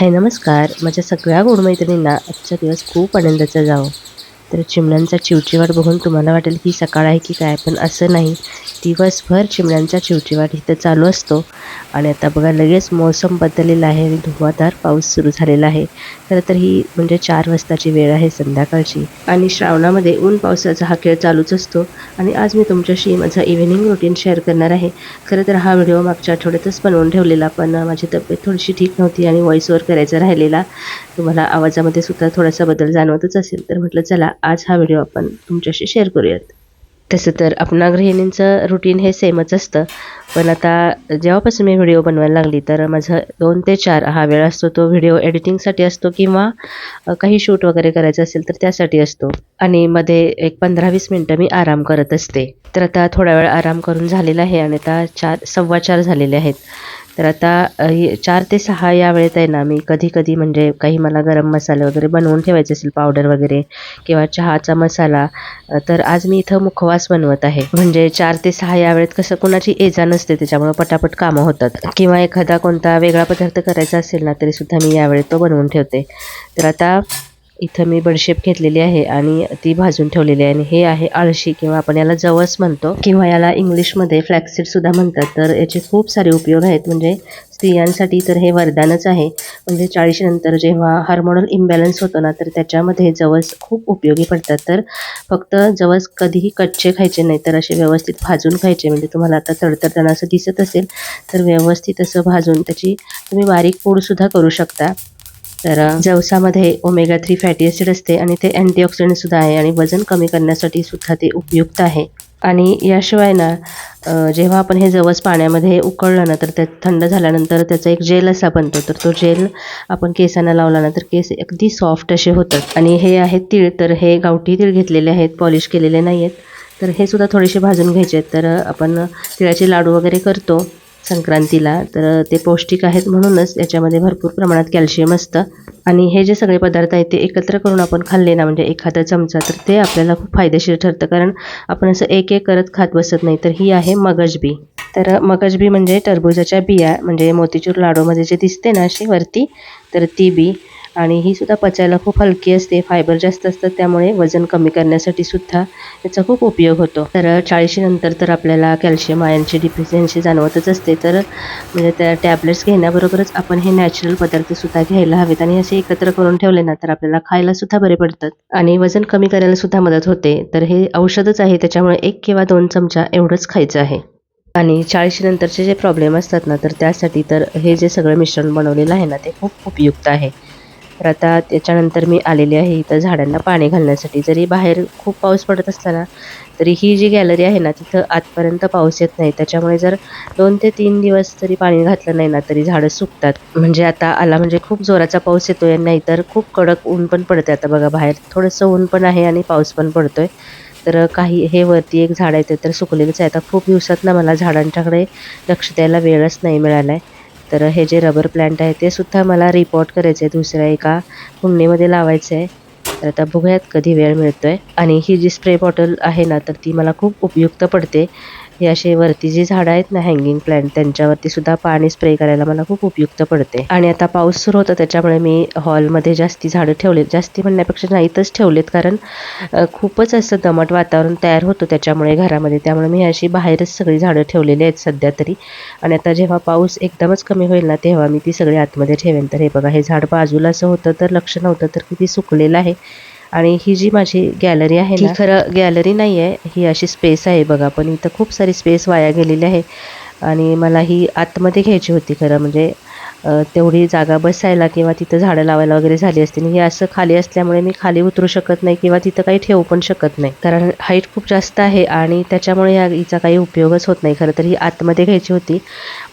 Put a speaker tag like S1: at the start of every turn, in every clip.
S1: हाय नमस्कार. माझ्या सगळ्या गोड मैत्रिणींना आजचा दिवस खूप आनंदाचा जावं. तर चिमण्यांचा चिवचिवाट बघून तुम्हाला वाटेल की सकाळ आहे की काय? पण असं नाही. दिवसभर चिमण्यांचा चिवचिवाट इथं चालू असतो. आणि आता बघा लगेच मौसम बदललेला आहे आणि धुवाधार पाऊस सुरू झालेला आहे. खरं तर ही म्हणजे चार वाजताची वेळ आहे संध्याकाळची. आणि श्रावणामध्ये ऊन पावसाचा हा खेळ चालूच असतो. आणि आज मी तुमच्याशी माझा इव्हिनिंग रुटीन शेअर करणार आहे. खरं तर हा व्हिडिओ मागच्या आठवड्यातच बनवून ठेवलेला पण माझी तब्येत थोडीशी ठीक नव्हती आणि व्हॉइस ओव्हर करायचा राहिलेला. तुम्हाला आवाजामध्ये सुद्धा थोडासा बदल जाणवतच असेल. तर म्हटलं चला आज हा व्हिडिओ आपण तुमच्याशी शेअर करूयात. तसं तर आपणा गृहिणींचं रुटीन हे सेमच असतं. पण आता जेव्हापासून मी व्हिडिओ बनवायला लागली तर माझं दोन ते चार हा वेळ असतो तो व्हिडिओ एडिटिंगसाठी असतो किंवा काही शूट वगैरे करायचं असेल तर त्यासाठी असतो. आणि मध्ये एक पंधरा वीस मिनटं मी आराम करत असते. तर आता थोडा वेळ आराम करून झालेला आहे आणि आता चार सव्वा चार झालेले आहेत. तर आता चार ते सहा या वेळेत आहे ना मी कधी कधी म्हणजे काही मला गरम मसाले वगैरे बनवून ठेवायचे असेल पावडर वगैरे किंवा चहाचा मसाला तर आज मी इथं मुखवास बनवत आहे. म्हणजे चार ते सहा या वेळेत कसं कुणाची एजा नसते त्याच्यामुळं पटापट कामं होतात. किंवा एखादा कोणता वेगळा पदार्थ करायचा असेल ना तरीसुद्धा मी यावेळी तो बनवून ठेवते. तर आता इथं मी बडशेप घेतलेली आहे आणि ती भाजून ठेवलेली आहे. आणि हे आहे आळशी किंवा आपण याला जवस म्हणतो किंवा याला इंग्लिशमध्ये फ्लॅक्सीड सुद्धा म्हणतात. तर याचे खूप सारे उपयोग आहेत. म्हणजे स्त्रियांसाठी तर हे वरदानच आहे. म्हणजे चाळीशीनंतर जेव्हा हार्मोनल इम्बॅलन्स होतो ना तर त्याच्यामध्ये जवस खूप उपयोगी पडतात. तर फक्त जवस कधीही कच्चे खायचे नाही तर असे व्यवस्थित भाजून खायचे. म्हणजे तुम्हाला आता तडतडताना असं दिसत असेल तर व्यवस्थित असं भाजून त्याची तुम्ही बारीक पूडसुद्धा करू शकता. तर जवसामध्ये ओमेगा थ्री फॅटी ऍसिड असते आणि ते अँटीऑक्सिडंट सुद्धा आहे आणि वजन कमी करण्यासाठी सुद्धा ते उपयुक्त आहे. आणि याशिवाय ना जेव्हा आपण हे जवस पाण्यामध्ये उकळलं ना तर त्यात थंड झाल्यानंतर त्याचा एक जेल असा बनतो. तर तो जेल आपण केसांना लावला ना तर केस अगदी सॉफ्ट असे होतात. आणि हे आहेत तीळ तर हे गावठी तीळ घेतलेले आहेत पॉलिश केलेले नाही आहेत तर हे सुद्धा थोडेसे भाजून घ्यायचे आहेत. तर आपण तिळाचे लाडू वगैरे करतो. संक्रांतीला तर ते पौष्टिक आहेत म्हणूनच याच्यामध्ये भरपूर प्रमाणात कॅल्शियम असतं. आणि हे जे सगळे पदार्थ आहेत ते एकत्र करून आपण खाल्ले ना म्हणजे एखादा चमचा तर ते आपल्याला खूप फायदेशीर ठरतं. कारण आपण असं एक एक करत खात बसत नाही तर ही आहे मगजबी तर मगजबी म्हणजे टरबूजाच्या बिया म्हणजे मोतीचूर लाडूमध्ये जे दिसते ना अशी वरती तर ती बी. आणि ही सुद्धा पचायला खूप हलकी असते. फायबर जास्त असतात त्यामुळे वजन कमी करण्यासाठी सुद्धा याचा खूप उपयोग होतो. तर चाळीशीनंतर तर आपल्याला कॅल्शियम आयनची डिफिशियन्सी जाणवतच असते. तर म्हणजे त्या टॅबलेट्स घेण्याबरोबरच आपण हे नॅचरल पदार्थ सुद्धा घ्यायला हवेत आणि असे एकत्र करून ठेवले ना तर आपल्याला खायला सुद्धा बरे पडतात. आणि वजन कमी करायला सुद्धा मदत होते. तर हे औषधच आहे त्याच्यामुळे एक किंवा दोन चमचा एवढंच खायचं आहे. आणि चाळीशीनंतरचे जे प्रॉब्लेम असतात ना तर त्यासाठी तर हे जे सगळं मिश्रण बनवलेलं आहे ना ते खूप उपयुक्त आहे. तर आता त्याच्यानंतर मी आलेली आहे इथं झाडांना पाणी घालण्यासाठी. जरी बाहेर खूप पाऊस पडत असला ना तरी ही जी गॅलरी आहे ना तिथं आतपर्यंत पाऊस येत नाही. त्याच्यामुळे जर दोन ते तीन दिवस तरी पाणी घातलं नाही ना तरी झाडं सुकतात. म्हणजे आता आला म्हणजे खूप जोराचा पाऊस येतोय नाही तर खूप कडक ऊन पण पडते आता बघा बाहेर. थोडंसं ऊन पण आहे आणि पाऊस पण पडतोय. तर काही हे वरती एक झाड आहे ते तर सुकलेलंच आहे. आता खूप दिवसात ना मला झाडांच्याकडे लक्ष द्यायला वेळच नाही मिळाला आहे तर हे जे रबर प्लांट आहे ते सुद्धा मला रिपोर्ट करायचं आहे दुसऱ्या एका कुंडीमध्ये लावायचं आहे तर आता बघूयात कधी वेळ मिळतोय. आणि ही जी स्प्रे बॉटल आहे ना तर ती मला खूप उपयुक्त पडते. हे असे वरती जी झाडं आहेत ना हँगिंग प्लांट त्यांच्यावरती सुद्धा पाणी स्प्रे करायला मला खूप उपयुक्त पडते. आणि आता पाऊस सुरू होता त्याच्यामुळे मी हॉलमध्ये जास्ती झाडं ठेवलेत. जास्ती म्हणण्यापेक्षा नाहीतच ठेवलेत कारण खूपच असं दमट वातावरण तयार होतं त्याच्यामुळे घरामध्ये. त्यामुळे मी अशी बाहेरच सगळी झाडं ठेवलेली आहेत सध्या तरी. आणि आता जेव्हा पाऊस एकदमच कमी होईल ना तेव्हा मी ती सगळी आतमध्ये ठेवेन. तर हे बघा हे झाड बाजूला असं होतं तर लक्ष नव्हतं तर किती सुकलेलं आहे. आणि ही जी माझी गॅलरी आहे ना खरं गॅलरी नाही आहे ही अशी स्पेस आहे बघा. पण इथं खूप सारी स्पेस वाया गेलेली आहे. आणि मला ही आतमध्ये घ्यायची होती खरं. म्हणजे तेवढी जागा बसायला किंवा तिथं झाडं लावायला वगैरे झाली असती. आणि ही असं खाली असल्यामुळे मी खाली उतरू शकत नाही किंवा तिथं काही ठेवू पण शकत नाही. कारण हाईट खूप जास्त आहे आणि त्याच्यामुळे या हिचा काही उपयोगच होत नाही खरं. तर ही आतमध्ये घ्यायची होती.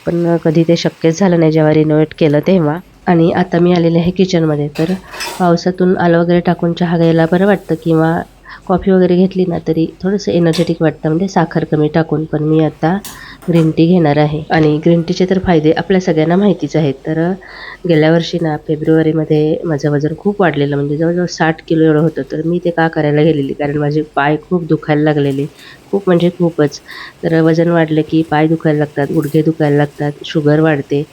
S1: पण कधी ते शक्यच झालं नाही. जेव्हा रिनोव्हेट केलं तेव्हा. आणि आता मी आलेले आहे किचनमध्ये तर पावसातून आलं वगैरे टाकून चहा घ्यायला बरं वाटतं किंवा कॉफी वगैरे घेतली ना तरी थोडंसं एनर्जेटिक वाटतं. म्हणजे साखर कमी टाकून. पण मी आता ग्रीन टी घेणार आहे. आणि ग्रीन टीचे तर फायदे आपल्या सगळ्यांना माहितीच आहेत. तर गेल्या वर्षी ना फेब्रुवारीमध्ये माझं वजन खूप वाढलेलं. म्हणजे जवळजवळ साठ किलो एवढं होतं. तर मी ते का करायला गेलेली? कारण माझे पाय खूप दुखायला लागलेले. खूप म्हणजे खूपच. तर वजन वाढलं की पाय दुखायला लागतात गुडघे दुखायला लागतात शुगर वाढते.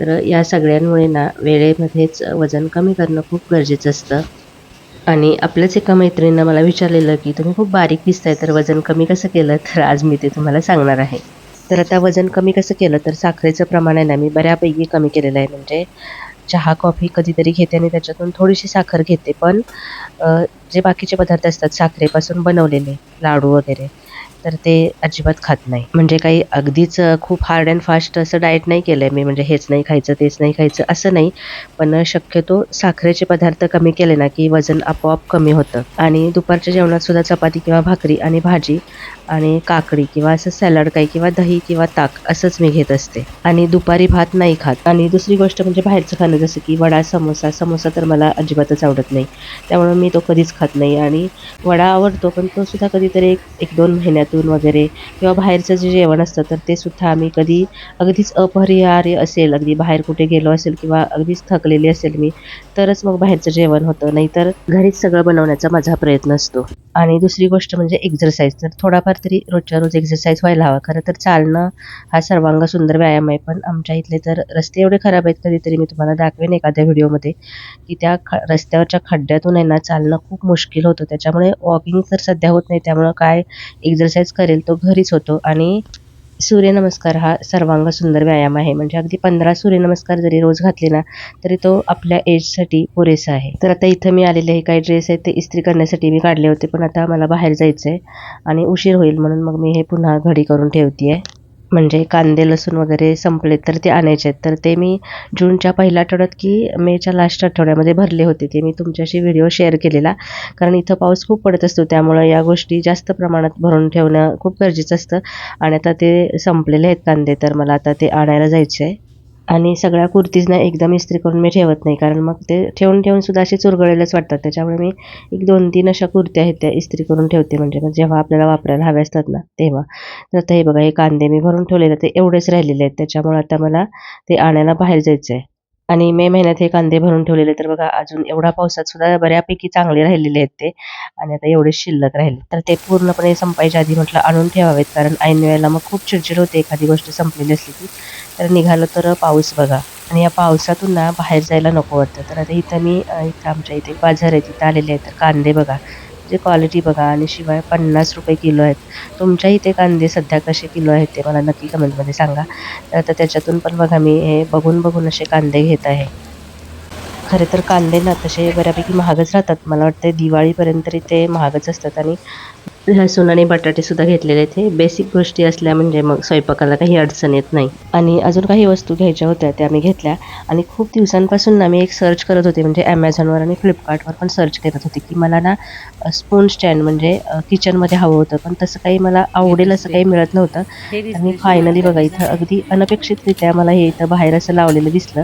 S1: तर या सगळ्यांमुळे ना वेळेमध्येच वजन कमी करणं खूप गरजेचं असतं. आणि आपल्याच एका मैत्रिणीनं मला विचारलेलं की तुम्ही खूप बारीक दिसताय तर वजन कमी कसं केलं? तर आज मी ते तुम्हाला सांगणार आहे. तर आता वजन कमी कसं केलं? तर साखरेचं प्रमाण आहे ना मी बऱ्यापैकी कमी केलेलं आहे. म्हणजे चहा कॉफी कधीतरी घेते आणि त्याच्यातून थोडीशी साखर घेते. पण जे बाकीचे पदार्थ असतात साखरेपासून बनवलेले लाडू वगैरे तर ते अजिबात खात नाही. म्हणजे काही अगदीच खूप हार्ड अँड फास्ट असं डाएट नाही केलं आहे मी. म्हणजे हेच नाही खायचं तेच नाही खायचं असं नाही. पण शक्यतो साखरेचे पदार्थ कमी केले ना की वजन आपोआप कमी होतं. आणि दुपारच्या जेवणात सुद्धा चपाती किंवा भाकरी आणि भाजी आणि काकडी किंवा असं सॅलड काही किंवा दही किंवा ताक असंच मी घेत असते. आणि दुपारी भात नाही खात. आणि दुसरी गोष्ट म्हणजे बाहेरचं खाणं जसं की वडा समोसा समोसा तर मला अजिबातच आवडत नाही. त्यामुळे मी तो कधीच खात नाही. आणि वडा आवडतो पण तो सुद्धा कधीतरी एक एक दोन महिन्यातून वगैरे किंवा बाहेरचं जे जेवण असतं तर ते सुद्धा आम्ही कधी अगदीच अपरिहार्य असेल अगदी बाहेर कुठे गेलो असेल किंवा अगदीच थकलेली असेल मी तरच मग बाहेरचं जेवण होतं. नाहीतर घरीच सगळं बनवण्याचा माझा प्रयत्न असतो. आणि दुसरी गोष्ट म्हणजे एक्झरसाईज तर थोडाफार तरी रोजच्या रोज एक्झरसाईज व्हायला हवा. खरं तर चालणं हा सर्वांग सुंदर व्यायाम आहे. पण आमच्या इथले तर रस्ते एवढे खराब आहेत कधीतरी मी तुम्हाला दाखवेन एखाद्या व्हिडिओमध्ये की त्या ख रस्त्यावरच्या खड्ड्यातून आहे ना चालणं खूप मुश्किल होतं. त्याच्यामुळे वॉकिंग तर सध्या होत नाही. त्यामुळं काय एक्झरसाईज करेल तो घरीच होतो आणि सूर्यनमस्कार हा सर्वांग सुंदर व्यायाम आहे. म्हणजे अगदी पंधरा सूर्यनमस्कार जरी रोज घातले ना तरी तो आपल्या एजसाठी पुरेसा आहे. तर आता इथं मी आलेले हे काही ड्रेस आहेत ते इस्त्री करण्यासाठी मी काढले होते पण आता मला बाहेर जायचं आहे आणि उशीर होईल म्हणून मग मी हे पुन्हा घडी करून ठेवते आहे म्हणजे कांदे लसूण वगैरे संपले तर ते आणायचे आहेत. तर ते मी जूनच्या पहिल्या आठवड्यात की मेच्या लास्ट आठवड्यामध्ये भरले होते. ते मी तुमच्याशी व्हिडिओ शेअर केलेला. कारण इथं पाऊस खूप पडत असतो. त्यामुळं या गोष्टी जास्त प्रमाणात भरून ठेवणं खूप गरजेचं असतं. आणि आता ते संपलेले आहेत कांदे. तर मला आता ते आणायला जायचे आहे आणि सगळ्या कुर्तीजना एकदम इस्त्री करून मी ठेवत नाही कारण मग ते ठेवून ठेवून सुद्धा असे चुरगळलेलेच वाटतात. त्याच्यामुळे मी एक दोन तीन अशा कुर्त्या आहेत त्या इस्त्री करून ठेवते. म्हणजे मग जेव्हा आपल्याला वापरायला हव्या असतात ना तेव्हा. तर आता हे बघा हे कांदे मी भरून ठेवलेले ते एवढेच राहिलेले आहेत. त्याच्यामुळे आता मला ते आणायला बाहेर जायचं आहे आणि मे महिन्यात हे कांदे भरून ठेवलेले. तर बघा अजून एवढा पावसात सुद्धा बऱ्यापैकी चांगले राहिलेले आहेत ते. आणि आता एवढे शिल्लक राहिले. तर ते पूर्णपणे संपायच्या आधी म्हटलं आणून ठेवावेत कारण ऐन वेळेला मग खूप चिडचिड होते एखादी गोष्ट संपलेली असली की. तर निघालं तर पाऊस बघा. आणि या पावसातून ना बाहेर जायला नको वाटतं. तर आता इथं मी इथं आमच्या इथे बाजार आहे तिथं आलेले आहेत. तर कांदे बघा. म्हणजे क्वालिटी बघा आणि शिवाय पन्नास रुपये किलो आहेत. तुमच्या इथे कांदे सध्या कसे किलो आहेत ते मला नक्की कमेंटमध्ये सांगा. तर आता त्याच्यातून पण बघा मी हे बघून बघून असे कांदे घेत आहे. खरे तर कांदे ना तसे बऱ्यापैकी महागच राहतात. मला वाटतं दिवाळीपर्यंत तरी ते महागच असतात आणि लसूण आणि बटाटे सुद्धा घेतलेले आहेत. हे बेसिक गोष्टी असल्या म्हणजे मग स्वयंपाकाला काही अडचण येत नाही. आणि अजून काही वस्तू घ्यायच्या होत्या त्या मी घेतल्या. आणि खूप दिवसांपासून ना मी एक सर्च करत होते म्हणजे ॲमेझॉनवर आणि फ्लिपकार्टवर पण सर्च करत होते की मला ना स्पून स्टँड म्हणजे किचनमध्ये हवं होतं. पण तसं काही मला आवडेल असं काही मिळत नव्हतं. आणि फायनली बघा इथं अगदी अनपेक्षितरित्या मला हे इथं बाहेर असं लावलेलं दिसलं.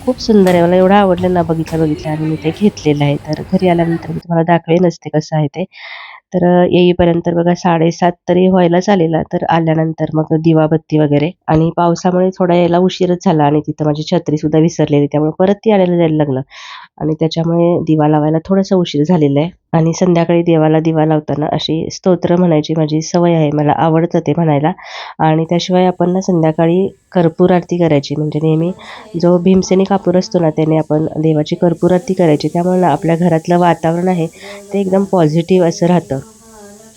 S1: खूप सुंदर आहे. मला एवढं आवडलं ना बघितलं बघितलं आणि मी ते घेतलेलं आहे. तर घरी आल्यानंतर मी तुम्हाला दाखवेनच ते कसं आहे ते. तर येईपर्यंत बघा साडेसात तरी व्हायलाच आलेला. तर आल्यानंतर मग दिवाबत्ती वगैरे आणि पावसामुळे थोडा यायला उशीरच झाला आणि तिथं माझी छत्री सुद्धा विसरलेली. त्यामुळे परत ती आणायला जायला लागलं. आणि त्याच्यामुळे दिवा लावायला थोडासा उशीर झालेला आहे. आणि संध्याकाळी देवाला दिवा लावताना अशी स्तोत्र म्हणायची माझी सवय आहे. मला आवडतं ते म्हणायला. आणि त्याशिवाय आपण ना संध्याकाळी कर्पूर आरती करायची. म्हणजे नेहमी जो भीमसेनी कापूर असतो ना त्याने आपण देवाची कर्पूर आरती करायची. त्यामुळे ना आपल्या घरातलं वातावरण आहे ते एकदम पॉझिटिव्ह असं राहतं.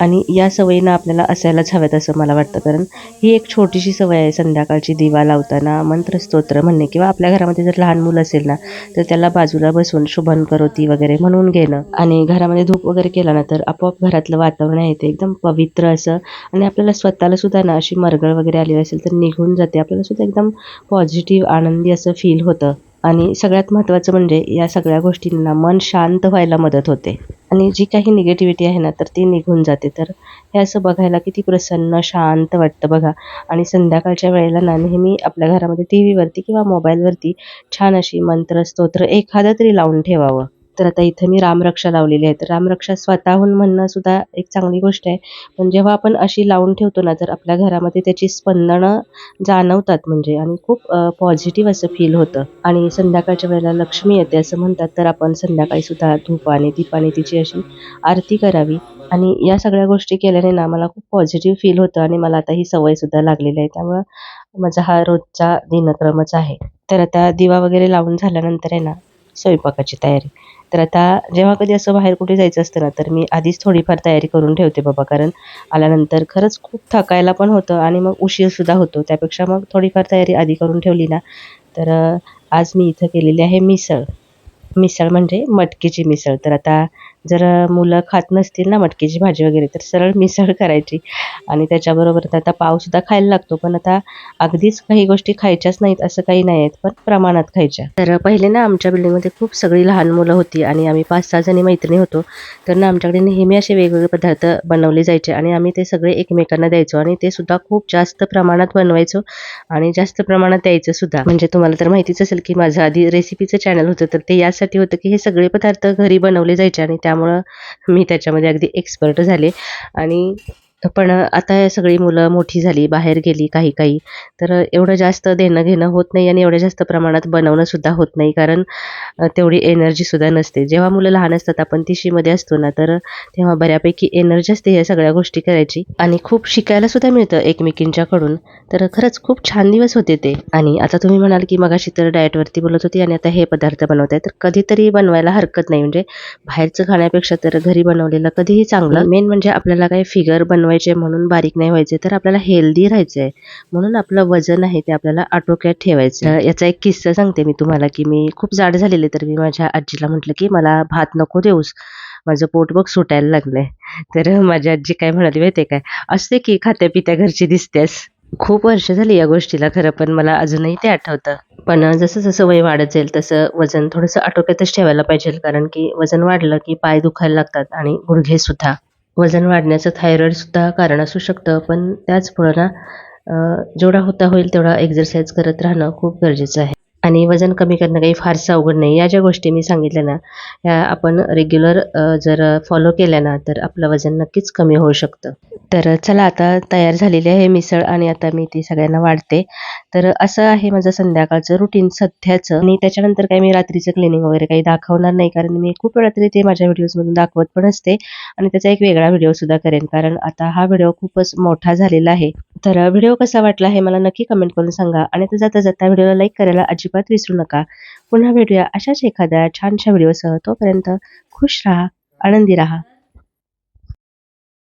S1: आणि या सवयीनं आपल्याला असायलाच हव्यात असं मला वाटतं. कारण ही एक छोटीशी सवय आहे संध्याकाळची दिवा लावताना मंत्रस्तोत्र म्हणणे किंवा आपल्या घरामध्ये जर लहान मुलं असेल ना तर त्याला बाजूला बसून शुभन करोती वगैरे म्हणून घेणं आणि घरामध्ये धूप वगैरे केला ना तर आपोआप घरातलं वातावरण आहे ते एकदम पवित्र असं आणि आपल्याला स्वतःला सुद्धा ना अशी मरगळ वगैरे आलेली असेल तर निघून जाते. आपल्याला सुद्धा एकदम पॉझिटिव्ह आनंदी असं फील होतं. आणि सगळ्यात महत्त्वाचं म्हणजे या सगळ्या गोष्टींना मन शांत व्हायला मदत होते. आणि जी काही निगेटिव्हिटी आहे ना तर ती निघून जाते. तर हे असं बघायला किती प्रसन्न शांत वाटतं बघा. आणि संध्याकाळच्या वेळेला ना नेहमी आपल्या घरामध्ये टी व्हीवरती किंवा मोबाईलवरती छान अशी मंत्र स्तोत्र एखादं तरी लावून ठेवावं. तर आता इथं मी रामरक्षा लावलेली आहे. तर रामरक्षा स्वतःहून म्हणणं सुद्धा एक चांगली गोष्ट आहे. पण जेव्हा आपण अशी लावून ठेवतो ना तर आपल्या घरामध्ये त्याची स्पंदनं जाणवतात म्हणजे. आणि खूप पॉझिटिव्ह असं फील होतं. आणि संध्याकाळच्या वेळेला लक्ष्मी येते असं म्हणतात तर आपण संध्याकाळी सुद्धा धूपाने दीपाने तिची अशी आरती करावी. आणि या सगळ्या गोष्टी केल्याने ना मला खूप पॉझिटिव्ह फील होतं आणि मला आता ही सवय सुद्धा लागलेली आहे. त्यामुळं माझा हा रोजचा दिनक्रमच आहे. तर आता दिवा वगैरे लावून झाल्यानंतर आहे ना स्वयंपाकाची तयारी. तर आता जेव्हा कधी असं बाहेर कुठे जायचं असतं ना तर मी आधीच थोडीफार तयारी करून ठेवते बाबा कारण आल्यानंतर खरंच खूप थकायला पण होतं आणि मग उशीरसुद्धा होतो. त्यापेक्षा मग थोडीफार तयारी आधी करून ठेवली ना. तर आज मी इथं केलेली आहे मिसळ. मिसळ म्हणजे मटकीची मिसळ. तर आता जर मुलं खात नसतील ना मटकीची भाजी वगैरे तर सरळ मिसळ करायची. आणि त्याच्याबरोबर तर आता पावसुद्धा खायला लागतो पण आता अगदीच काही गोष्टी खायच्याच नाहीत असं काही नाही आहेत पण प्रमाणात खायच्या. तर पहिले ना आमच्या बिल्डिंगमध्ये खूप सगळी लहान मुलं होती आणि आम्ही पाच सहा जणी मैत्रिणी होतो. तर ना आमच्याकडे नेहमी असे वेगवेगळे पदार्थ बनवले जायचे आणि आम्ही ते सगळे एकमेकांना द्यायचो आणि ते सुद्धा खूप जास्त प्रमाणात बनवायचो आणि जास्त प्रमाणात द्यायचं सुद्धा. म्हणजे तुम्हाला तर माहितीच असेल की माझं आधी रेसिपीचं चॅनल होतं तर ते यासाठी होतं की हे सगळे पदार्थ घरी बनवले जायचे आणि त्या त्यामुळं मी त्याच्यामध्ये अगदी एक्सपर्ट झाले. आणि पण आता सगळी मुलं मोठी झाली बाहेर गेली काही काही तर एवढं जास्त देणं घेणं होत नाही आणि एवढ्या जास्त प्रमाणात बनवणं सुद्धा होत नाही. कारण तेवढी एनर्जी सुद्धा नसते. जेव्हा मुलं लहान असतात आपण तिशीमध्ये असतो ना तर तेव्हा बऱ्यापैकी एनर्जी असते या सगळ्या गोष्टी करायची. आणि खूप शिकायला सुद्धा मिळतं एकमेकींच्याकडून. तर खरंच खूप छान दिवस होते ते. आणि आता तुम्ही म्हणाल की मगाशी तर डाएटवरती बोलत होती आणि आता हे पदार्थ बनवत आहे तर कधीतरी बनवायला हरकत नाही. म्हणजे बाहेरचं खाण्यापेक्षा तर घरी बनवलेलं कधीही चांगलं. मेन म्हणजे आपल्याला काही फिगर बनवायचे म्हणून बारीक नाही व्हायचे तर आपल्याला हेल्दी राहायचं आहे म्हणून आपलं वजन आहे ते आपल्याला आटोक्यात ठेवायचं. याचा एक किस्सा सांगते मी तुम्हाला की मी खूप जाड झालेले तर मी माझ्या आजीला म्हटलं की मला भात नको देऊस. माझं पोट बघ सुटायला लागलंय. तर माझी आजी काय म्हणाली माहितीये काय? असते की खात्या पित्या घरची दिसतेस. खूप वर्ष झाली या गोष्टीला खरं पण मला अजूनही ते आठवतं. पण जसं जसं वय वाढत जाईल तसं वजन थोडंसं आटोक्यातच ठेवायला पाहिजे कारण की वजन वाढलं की पाय दुखायला लागतात आणि गुडघे सुद्धा. वजन वाढण्याचं थायरॉईडसुद्धा कारण असू शकतं पण त्याचमुळं ना जेवढा होता होईल तेवढा एक्झरसाईज करत राहणं खूप गरजेचं आहे. आणि वजन कमी करणं काही फारसं अवघड नाही. या ज्या गोष्टी मी सांगितल्या ना या आपण रेग्युलर जर फॉलो केल्या ना तर आपलं वजन नक्कीच कमी होऊ शकतं. तर चला आता तयार झालेली आहे मिसळ आणि आता मी ती सगळ्यांना वाढते. तर असं आहे माझं संध्याकाळचं रुटीन सध्याचं. आणि त्याच्यानंतर काही मी रात्रीचं क्लिनिंग वगैरे काही दाखवणार नाही कारण मी खूप वेळा तरी ते माझ्या व्हिडिओजमधून दाखवत पण असते. आणि त्याचा एक वेगळा व्हिडिओ सुद्धा करेन कारण आता हा व्हिडिओ खूपच मोठा झालेला आहे. तर व्हिडिओ कसा वाटला हे मला नक्की कमेंट करून सांगा. आणि आता जाता जाता व्हिडिओला लाईक करायला अजिबात अजिबात विसरू नका. पुन्हा भेटूया अशाच एखाद्या छानशा व्हिडिओसह. तोपर्यंत खुश राहा आनंदी राहा.